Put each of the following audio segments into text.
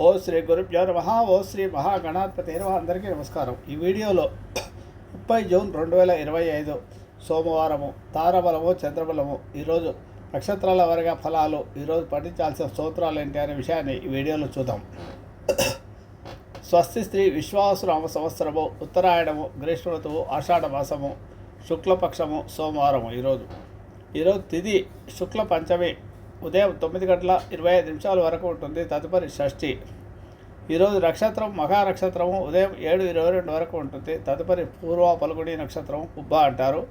ఓ శ్రీ గురుభ్యో నమ ఓ శ్రీ మహాగణాధిపతి నమ. అందరికీ నమస్కారం. ఈ వీడియోలో ముప్పై జూన్ రెండు వేల ఇరవై ఐదు సోమవారము తారబలము చంద్రబలము ఈరోజు నక్షత్రాల వరగా ఫలాలు ఈరోజు పఠించాల్సిన స్తోత్రాలు ఏంటి అనే విషయాన్ని ఈ వీడియోలో చూద్దాం. స్వస్తి స్త్రీ విశ్వాసరామ సంవత్సరము ఉత్తరాయణము గ్రీష్మ ఋతువు ఆషాఢ మాసము శుక్లపక్షము సోమవారము ఈరోజు. ఈరోజు తిది శుక్ల పంచమి ఉదయం తొమ్మిది గంటల ఇరవై ఐదు నిమిషాల వరకు ఉంటుంది తదుపరి షష్ఠి. ఈరోజు నక్షత్రం మహా నక్షత్రము ఉదయం ఏడు ఇరవై రెండు వరకు ఉంటుంది. తదుపరి పూర్వ పలుగుడి నక్షత్రం ఉబ్బ అంటారు.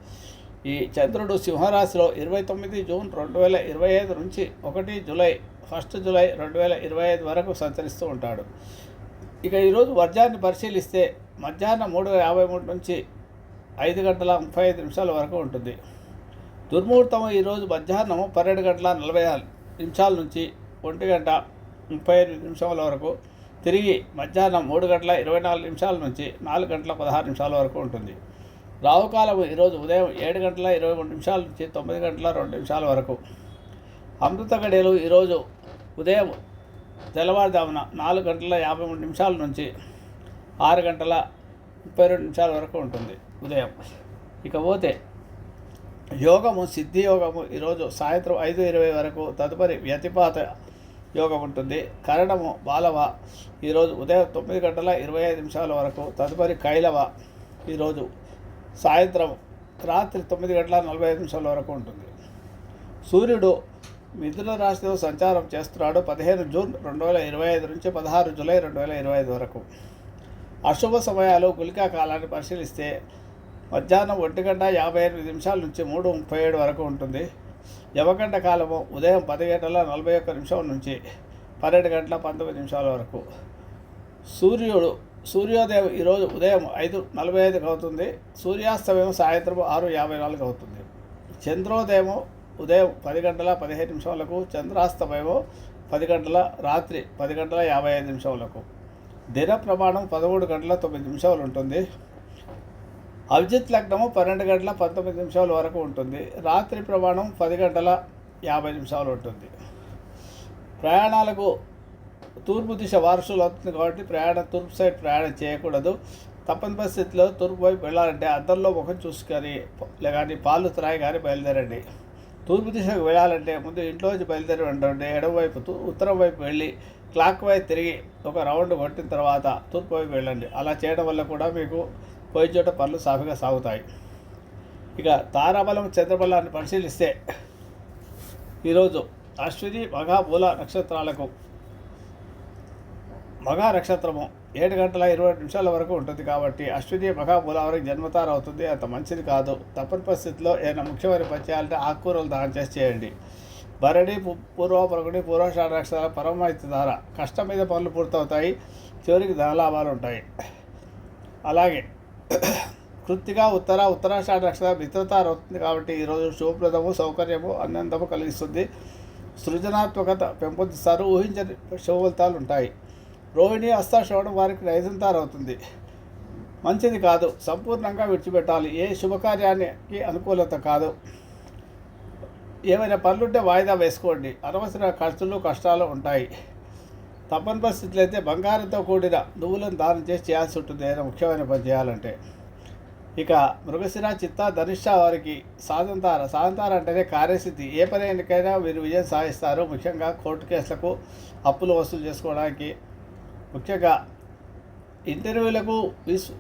ఈ చంద్రుడు సింహరాశిలో ఇరవై తొమ్మిది జూన్ రెండు వేల ఇరవై ఐదు నుంచి ఒకటి జూలై ఫస్ట్ జూలై రెండు వేల ఇరవై ఐదు వరకు సంచరిస్తూ ఉంటాడు. ఇక ఈరోజు వర్జాన్ని పరిశీలిస్తే మధ్యాహ్నం మూడు యాభై మూడు నుంచి ఐదు గంటల ముప్పై ఐదు నిమిషాల వరకు ఉంటుంది. దుర్ముహూర్తం ఈరోజు మధ్యాహ్నం పన్నెండు గంటల నలభై ఆరు నిమిషాల నుంచి ఒంటి గంట ముప్పై ఎనిమిది నిమిషాల వరకు తిరిగి మధ్యాహ్నం మూడు గంటల ఇరవై నాలుగు నిమిషాల నుంచి నాలుగు గంటల పదహారు నిమిషాల వరకు ఉంటుంది. రావుకాలం ఈరోజు ఉదయం ఏడు గంటల ఇరవై మూడు నిమిషాల నుంచి తొమ్మిది గంటల రెండు నిమిషాల వరకు. అమృత గడియలు ఈరోజు ఉదయం తెల్లవారుజామున నాలుగు గంటల యాభై మూడు నిమిషాల నుంచి ఆరు గంటల ముప్పై రెండు నిమిషాల వరకు ఉంటుంది ఉదయం. ఇకపోతే యోగము సిద్ధి యోగము ఈరోజు సాయంత్రం ఐదు ఇరవై వరకు తదుపరి వ్యతిపాత యోగం ఉంటుంది. కరణము బాలవ ఈరోజు ఉదయం తొమ్మిది గంటల ఇరవై ఐదు నిమిషాల వరకు తదుపరి కైలవ ఈరోజు సాయంత్రం రాత్రి తొమ్మిది గంటల నలభై ఐదు నిమిషాల వరకు ఉంటుంది. సూర్యుడు మిథున రాశిలో సంచారం చేస్తున్నాడు పదిహేను జూన్ రెండు వేల ఇరవై ఐదు నుంచి పదహారు జూలై రెండు వేల ఇరవై ఐదు వరకు. అశుభ సమయాలు గులికా కాలాన్ని పరిశీలిస్తే మధ్యాహ్నం ఒంటి గంట యాభై ఎనిమిది నిమిషాల నుంచి మూడు ముప్పై ఏడు వరకు ఉంటుంది. యవగంట కాలము ఉదయం పది గంటల నలభై ఒక్క నిమిషం నుంచి పన్నెండు గంటల పంతొమ్మిది నిమిషాల వరకు. సూర్యుడు సూర్యోదయం ఈరోజు ఉదయం ఐదు నలభై ఐదుకి అవుతుంది. సూర్యాస్తమయం సాయంత్రం ఆరు యాభై నాలుగు అవుతుంది. చంద్రోదయము ఉదయం పది గంటల పదిహేను నిమిషాలకు చంద్రాస్తమయము పది గంటల రాత్రి పది గంటల యాభై ఐదు నిమిషాలకు. దిన ప్రమాణం పదమూడు గంటల తొమ్మిది నిమిషాలు ఉంటుంది. అభిజిత్ లగ్నము పన్నెండు గంటల పంతొమ్మిది నిమిషాల వరకు ఉంటుంది. రాత్రి ప్రమాణం పది గంటల యాభై నిమిషాలు ఉంటుంది. ప్రయాణాలకు తూర్పు దిశ వారసులు అవుతుంది కాబట్టి ప్రయాణం తూర్పు సైడ్ ప్రయాణం చేయకూడదు. తప్పని పరిస్థితిలో తూర్పు వైపు వెళ్ళాలంటే అద్దంలో ముఖం చూసుకొని కానీ పాలు త్రాయి కానీ బయలుదేరండి. తూర్పు దిశకు వెళ్ళాలంటే ముందు ఇంట్లోంచి బయలుదేరి ఉండండి ఎడమవైపు తూ ఉత్తరం వైపు వెళ్ళి క్లాక్ వైపు తిరిగి ఒక రౌండ్ కొట్టిన తర్వాత తూర్పు వైపు వెళ్ళండి. అలా చేయడం వల్ల కూడా మీకు పోయి చోట పనులు సాఫీగా సాగుతాయి. ఇక తారాబలం చంద్రబలాన్ని పరిశీలిస్తే ఈరోజు అశ్విని మఘా నక్షత్రాలకు మఘా నక్షత్రము ఏడు గంటల ఇరవై నిమిషాల వరకు ఉంటుంది కాబట్టి అశ్విని మఘా వరకు జన్మతార అవుతుంది. అంత మంచిది కాదు. తప్పని పరిస్థితిలో ఏదైనా ముఖ్యమైన పని చేయాలంటే ఆకుకూరలు దానం చేసి చేయండి. భరణి పూర్వ పూర్వషాఢ నక్షత్రాల పరమైత ధార. కష్టం మీద పనులు పూర్తవుతాయి. చివరికి ధనలాభాలు ఉంటాయి. అలాగే కృత్తిగా ఉత్తర ఉత్తరాషాఢ నక్షత్రం మిత్రత అవుతుంది కాబట్టి ఈరోజు శుభప్రదము సౌకర్యము ఆనందము కలిగిస్తుంది. సృజనాత్మకత పెంపొందిస్తారు ఊహించని శుభఫలితాలు ఉంటాయి. రోహిణి హస్తాశ్రవణం వారికి నైజంతార అవుతుంది మంచిది కాదు సంపూర్ణంగా విడిచిపెట్టాలి. ఏ శుభకార్యానికి అనుకూలత కాదు. ఏమైనా పనులుంటే వాయిదా వేసుకోండి. అనవసర ఖర్చులు కష్టాలు ఉంటాయి. తప్పని పరిస్థితులు అయితే బంగారంతో కూడిన నువ్వులను దానం చేసి చేయాల్సి ఉంటుంది. ఏదైనా ముఖ్యమైన పని చేయాలంటే. ఇక మృగశిర చిత్త ధనుష్ట వారికి సాధంతార సాధంతార అంటేనే కార్యసిద్ధి. ఏ పని ఎన్నికైనా మీరు విజయం సాధిస్తారు. ముఖ్యంగా కోర్టు కేసులకు అప్పులు వసూలు చేసుకోవడానికి. ముఖ్యంగా ఇంటర్వ్యూలకు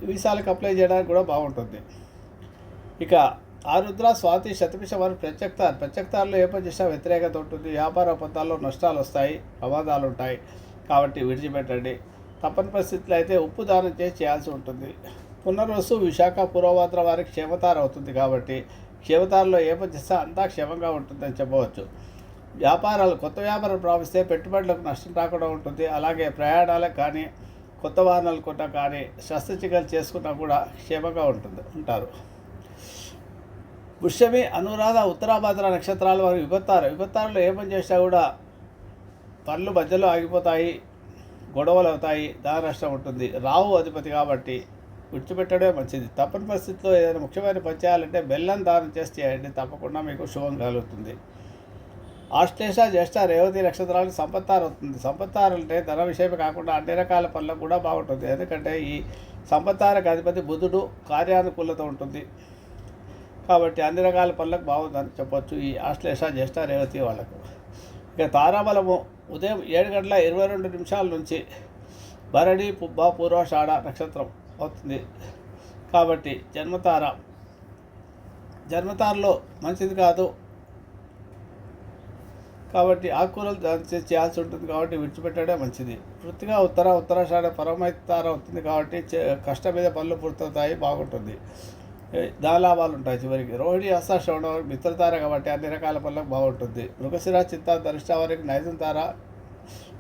వీసాలకు అప్లై చేయడానికి కూడా బాగుంటుంది. ఇక ఆరుద్ర స్వాతి శతపిష వారు ప్రత్యక్తారు ప్రత్యక్తారులో ఏ పని చేసినా వ్యతిరేకత ఉంటుంది. వ్యాపార ఒప్పందాల్లో నష్టాలు వస్తాయి. ప్రమాదాలు ఉంటాయి. కాబట్టి విడిచిపెట్టండి. తప్పని పరిస్థితులు అయితే ఉప్పు దానం చేసి చేయాల్సి ఉంటుంది. పునర్వసు విశాఖ పూర్వభద్ర వారికి క్షేమతార అవుతుంది కాబట్టి క్షేమతారలో ఏ పని చేస్తే అంతా క్షేమంగా ఉంటుందని చెప్పవచ్చు. వ్యాపారాలు కొత్త వ్యాపారం ప్రారంభిస్తే పెట్టుబడులకు నష్టం రాకుండా ఉంటుంది. అలాగే ప్రయాణాలకు కానీ కొత్త వాహనాలు కొన్నా కానీ శస్త్రచికిత్స చేసుకున్నా కూడా క్షేమంగా ఉంటుంది ఉంటారు. పుష్యమి అనురాధ ఉత్తరాభద్ర నక్షత్రాలు వారు విభత్తారు. విభత్తారులో ఏ పని చేసినా కూడా పనులు మధ్యలో ఆగిపోతాయి గొడవలు అవుతాయి దాని నష్టం ఉంటుంది. రావు అధిపతి కాబట్టి విడిచిపెట్టడమే మంచిది. తప్పని పరిస్థితిలో ఏదైనా ముఖ్యమైన పని చేయాలంటే బెల్లం దానం చేసి చేయండి. తప్పకుండా మీకు శుభం కలుగుతుంది. ఆశ్లేష జ్యేష్ఠ రేవతి నక్షత్రాలకు సంపత్తారు అవుతుంది. సంపత్తారు అంటే ధన విషయమే కాకుండా అన్ని రకాల పనులకు కూడా బాగుంటుంది. ఎందుకంటే ఈ సంపత్తారకు అధిపతి బుధుడు కార్యానుకూలత ఉంటుంది. కాబట్టి అన్ని రకాల పనులకు బాగుందని చెప్పొచ్చు ఈ ఆశ్లేష జ్యేష్ఠ రేవతి వాళ్ళకు. ఇక తారాబలము ఉదయం ఏడు గంటల ఇరవై రెండు నిమిషాల నుంచి భరణి పుబ్బ పూర్వాషాఢ నక్షత్రం అవుతుంది. కాబట్టి జన్మతార. జన్మతారలో మంచిది కాదు. కాబట్టి ఆకుకూరలు చేయాల్సి ఉంటుంది కాబట్టి విడిచిపెట్టడమే మంచిది. వృత్తిగా ఉత్తర ఉత్తరాషాఢ పరమైతార అవుతుంది కాబట్టి చే- కష్టం మీద పనులు పూర్తవుతాయి బాగుంటుంది. దాలాభాలు ఉంటాయి చివరికి. రోహిణి హస్త శ్రవణం మిత్రతార కాబట్టి అన్ని రకాల పనులకు బాగుంటుంది. మృగశిర చిత్త ధరిష్ట వారికి నైజం తార.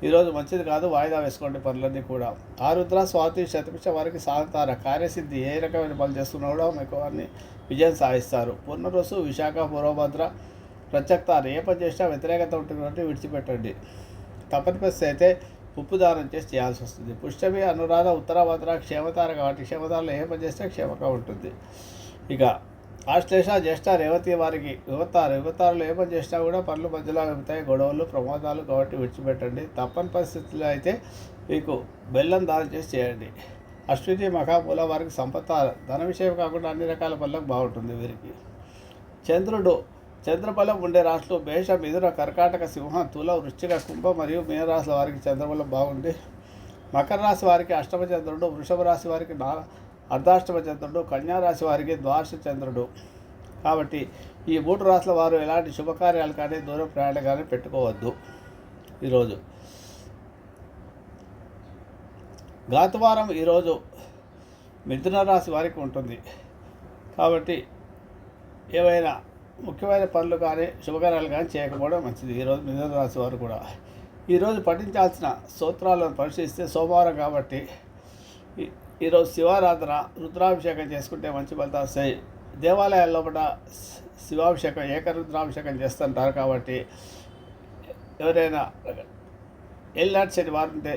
ఈరోజు మంచిది కాదు వాయిదా వేసుకోండి పనులన్నీ కూడా. ఆరుద్ర స్వాతి శతపిష వారికి సాధతార కార్యసిద్ధి ఏ రకమైన పనులు చేస్తున్నా కూడా మీకు అన్ని విజయం సాధిస్తారు. పూర్ణరసు విశాఖ పూర్వభద్ర ప్రత్యక్తారు ఏ పని చేసినా వ్యతిరేకత ఉంటుంది విడిచిపెట్టండి. తప్పని పరిస్థితి అయితే ఉప్పు దానం చేసి చేయాల్సి వస్తుంది. పుష్టమి అనురాధ ఉత్తరాభద్ర క్షేమతార కాబట్టి క్షేమతారలో ఏ పని చేస్తే క్షేమంగా ఉంటుంది. ఇక ఆశ్లేష జ్యేష్ఠ రేవతి వారికి యువతారు యువతారులు ఏమని చేసినా కూడా పనులు మధ్యలో వెళ్తాయి గొడవలు ప్రమాదాలు కాబట్టి విడిచిపెట్టండి. తప్పని పరిస్థితుల్లో అయితే మీకు బెల్లం దానం చేసి చేయండి. అశ్విని మఖాపూల వారికి సంపత ధన విషయం కాకుండా అన్ని రకాల పనులకు బాగుంటుంది వీరికి. చంద్రుడు చంద్రబలం ఉండే రాశులు మేష మిథున కర్కాటక సింహ తుల వృశ్చిక కుంభ మరియు మీనరాశుల వారికి చంద్రబలం బాగుంది. మకర రాశి వారికి అష్టమ చంద్రుడు వృషభ రాశి వారికి నా అర్ధాష్టమ చంద్రుడు కన్యారాశి వారికి ద్వాదశ చంద్రుడు కాబట్టి ఈ మూడు రాశుల వారు ఎలాంటి శుభకార్యాలు కానీ దూర ప్రయాణం కానీ పెట్టుకోవద్దు ఈరోజు. గాతవారం ఈరోజు మిథున రాశి వారికి ఉంటుంది. కాబట్టి ఏవైనా ముఖ్యమైన పనులు కానీ శుభకార్యాలు కానీ చేయకపోవడం మంచిది ఈరోజు మిథున రాశి వారు కూడా. ఈరోజు పఠించాల్సిన సూత్రాలను పరిశీలిస్తే సోమవారం కాబట్టి ఈ- ఈరోజు శివారాధన రుద్రాభిషేకం చేసుకుంటే మంచి ఫలితాలు వస్తాయి. దేవాలయాల్లో కూడా శివాభిషేకం ఏకరుద్రాభిషేకం చేస్తుంటారు కాబట్టి ఎవరైనా ఎల్లాంటి శనివారం ఉంటే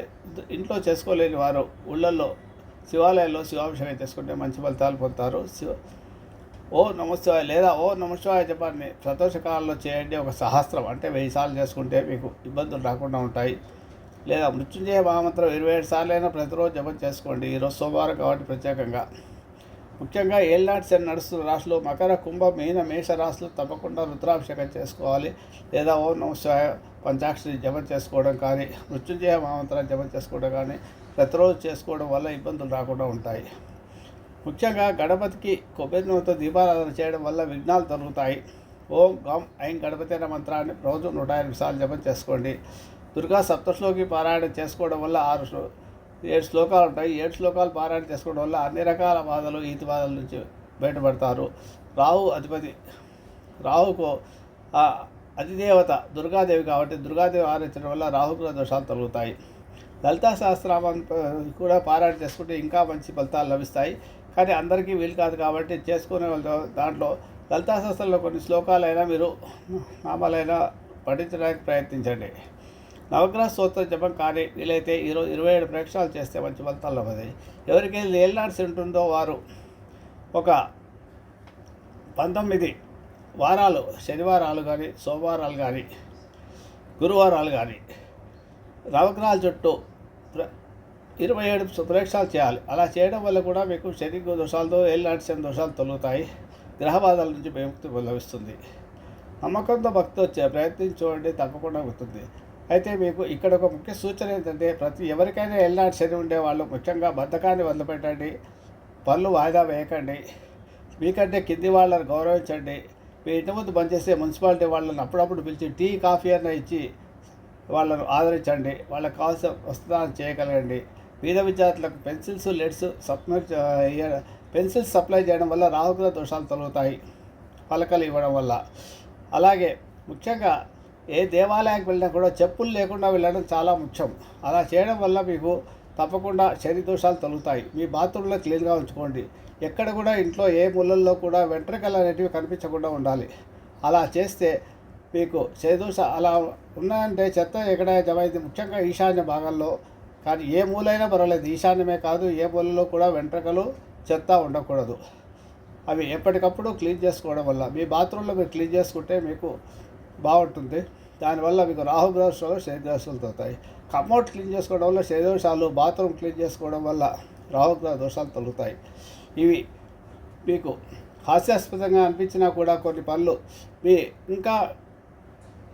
ఇంట్లో చేసుకోలేని వారు ఊళ్ళల్లో శివాలయాల్లో శివాభిషేకం చేసుకుంటే మంచి ఫలితాలు పొందుతారు. శివ ఓ నమశివాయ లేదా ఓ నమశివాయ జపాన్ని ప్రదోషకాలంలో చేయండి. ఒక సహస్రం అంటే వెయ్యి సార్లు చేసుకుంటే మీకు ఇబ్బందులు రాకుండా ఉంటాయి. లేదా మృత్యుంజయ మహామంత్రం ఇరవై ఏడు సార్లైనా ప్రతిరోజు జపం చేసుకోండి. ఈరోజు సోమవారం కాబట్టి ప్రత్యేకంగా. ముఖ్యంగా ఏళ్ళనాటి శని నడుస్తున్న రాశులు మకర కుంభ మీన మేష రాశులు తప్పకుండా రుద్రాభిషేకం చేసుకోవాలి. లేదా ఓం నమ శివాయ పంచాక్షరి జపం చేసుకోవడం కానీ మృత్యుంజయ మహామంత్రాన్ని జపం చేసుకోవడం కానీ ప్రతిరోజు చేసుకోవడం వల్ల ఇబ్బందులు రాకుండా ఉంటాయి. ముఖ్యంగా గణపతికి కొబ్బరి నూనెతో దీపారాధన చేయడం వల్ల విఘ్నాలు తొలగుతాయి. ఓం గం ఐం గణపతి అనే మంత్రాన్ని రోజు నూట ఎనిమిది సార్లు జపం చేసుకోండి. దుర్గా సప్తశ్లోకి పారాయణ చేసుకోవడం వల్ల ఆరు శ్లో ఏడు శ్లోకాలు ఉంటాయి. ఏడు శ్లోకాలు పారాయణ చేసుకోవడం వల్ల అన్ని రకాల బాధలు ఈతి బాధల నుంచి బయటపడతారు. రాహు అధిపతి రాహుకు అధిదేవత దుర్గాదేవి కాబట్టి దుర్గాదేవి ఆరాధించడం వల్ల రాహుగ్రహ దోషాలు తొలగుతాయి. లలితా సహస్రనామం కూడా పారాయణ చేసుకుంటే ఇంకా మంచి ఫలితాలు లభిస్తాయి. కానీ అందరికీ వీలు కాదు కాబట్టి చేసుకునే వాళ్ళ దాంట్లో లలితా సహస్రంలో కొన్ని శ్లోకాలైనా మీరు నామాలైనా పఠించడానికి ప్రయత్నించండి. నవగ్రహ స్తోత్ర జపం కానీ వీలైతే ఈరోజు ఇరవై ఏడు ప్రయక్షాలు చేస్తే మంచి ఫలితాలు లభిస్తాయి. ఎవరికి ఏళ్ళనాడ్స్ ఉంటుందో వారు ఒక పంతొమ్మిది వారాలు శనివారాలు కానీ సోమవారాలు కానీ గురువారాలు కానీ నవగ్రహాల చుట్టూ ఇరవై ఏడు ప్రేక్షాలు చేయాలి. అలా చేయడం వల్ల కూడా మీకు శని దోషాలతో ఏళ్ళనాటి దోషాలు తొలుగుతాయి. గ్రహబాధల నుంచి విముక్తి లభిస్తుంది. నమ్మకంతో భక్తి వచ్చే ప్రయత్నించి చూడండి తప్పకుండా గుర్తుంది. అయితే మీకు ఇక్కడ ఒక ముఖ్య సూచన ఏంటంటే ప్రతి ఎవరికైనా ఎల్నాడు శని ఉండే వాళ్ళు ముఖ్యంగా బద్ధకాన్ని వదిలిపెట్టండి పనులు వాయిదా వేయకండి మీకంటే కింది వాళ్ళని గౌరవించండి మీ ఇంటి ముందు పనిచేసే మున్సిపాలిటీ వాళ్ళని అప్పుడప్పుడు పిలిచి టీ కాఫీ అన్న ఇచ్చి వాళ్ళను ఆదరించండి వాళ్ళకి కావాల్సిన వస్తుందని చేయగలగండి. పేద విద్యార్థులకు pencils leads supply pencils supply చేయడం వల్ల రాహుకుల దోషాలు తొలగుతాయి పలకలు ఇవ్వడం వల్ల. అలాగే ముఖ్యంగా ఏ దేవాలయానికి వెళ్ళినా కూడా చెప్పులు లేకుండా వెళ్ళడం చాలా ముఖ్యం. అలా చేయడం వల్ల మీకు తప్పకుండా శని దోషాలు తొలుగుతాయి. మీ బాత్రూంలో క్లీన్గా ఉంచుకోండి. ఎక్కడ కూడా ఇంట్లో ఏ ముళ్ళల్లో కూడా వెంట్రుకలు అనేటివి కనిపించకుండా ఉండాలి. అలా చేస్తే మీకు చేదోష అలా ఉన్నాయంటే చెత్త ఎక్కడ జమ అయింది ముఖ్యంగా ఈశాన్య భాగంలో కానీ ఏ మూలైనా పర్వాలేదు. ఈశాన్యమే కాదు ఏ మూలలో కూడా వెంట్రుకలు చెత్త ఉండకూడదు. అవి ఎప్పటికప్పుడు క్లీన్ చేసుకోవడం వల్ల మీ బాత్రూంలో మీరు క్లీన్ చేసుకుంటే మీకు బాగుంటుంది. దానివల్ల మీకు రాహుగ్రహ దోషాలు శనిగ్రహాలు తొలుగుతాయి క్లీన్ చేసుకోవడం వల్ల శనిదోషాలు బాత్రూమ్ క్లీన్ చేసుకోవడం వల్ల రాహుగ్రహ దోషాలు తొలుగుతాయి ఇవి మీకు హాస్యాస్పదంగా అనిపించినా కూడా కొన్ని పనులు మీ ఇంకా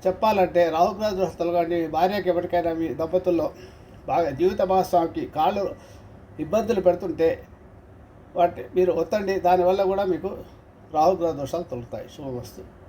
చెప్పాలంటే రాహుగ్రహ దోషం తొలగండి. మీ భార్యకి ఎవరికైనా మీ దంపతుల్లో బాగా జీవిత భాగస్వామికి కాళ్ళు ఇబ్బందులు పెడుతుంటే వాటి మీరు ఒత్తండి. దానివల్ల కూడా మీకు రాహుగ్రహ దోషాలు తొలుగుతాయి. శుభమస్తు.